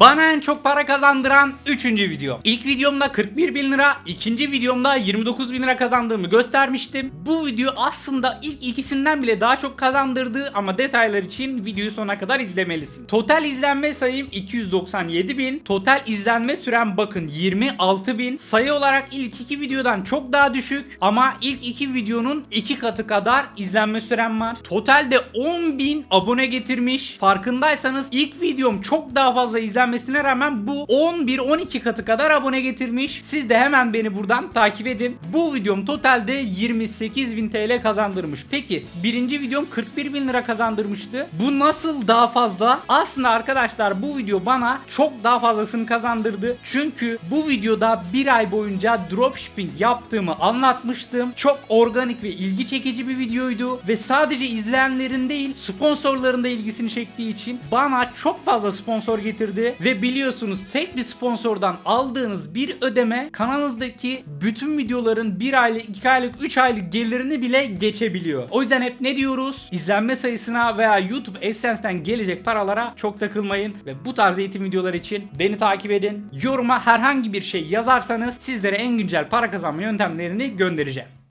Bana en çok para kazandıran 3. video. İlk videomda 41 bin lira, ikinci videomda 29 bin lira kazandığımı göstermiştim. Bu video aslında ilk ikisinden bile daha çok kazandırdı ama detaylar için videoyu sona kadar izlemelisin. Total izlenme sayım 297 bin, total izlenme süren bakın 26 bin. Sayı olarak ilk iki videodan çok daha düşük ama ilk iki videonun iki katı kadar izlenme süren var. Totalde 10 bin abone getirmiş. Farkındaysanız ilk videom çok daha fazla izlenmesine rağmen bu 11-12 katı kadar abone getirmiş. Siz de hemen beni buradan takip edin. Bu videom totalde 28 bin TL kazandırmış. Peki birinci videom 41 bin lira kazandırmıştı. Bu nasıl daha fazla? Aslında arkadaşlar bu video bana çok daha fazlasını kazandırdı. Çünkü bu videoda bir ay boyunca dropshipping yaptığımı anlatmıştım. Çok organik ve ilgi çekici bir videoydu. Ve sadece izleyenlerin değil sponsorların da ilgisini çektiği için bana çok fazla sponsor getirdi. Ve biliyorsunuz tek bir sponsordan aldığınız bir ödeme kanalınızdaki bütün videoların 1 aylık, 2 aylık, 3 aylık gelirini bile geçebiliyor. O yüzden hep ne diyoruz? İzlenme sayısına veya YouTube AdSense'den gelecek paralara çok takılmayın. Ve bu tarz eğitim videoları için beni takip edin. Yoruma herhangi bir şey yazarsanız sizlere en güncel para kazanma yöntemlerini göndereceğim.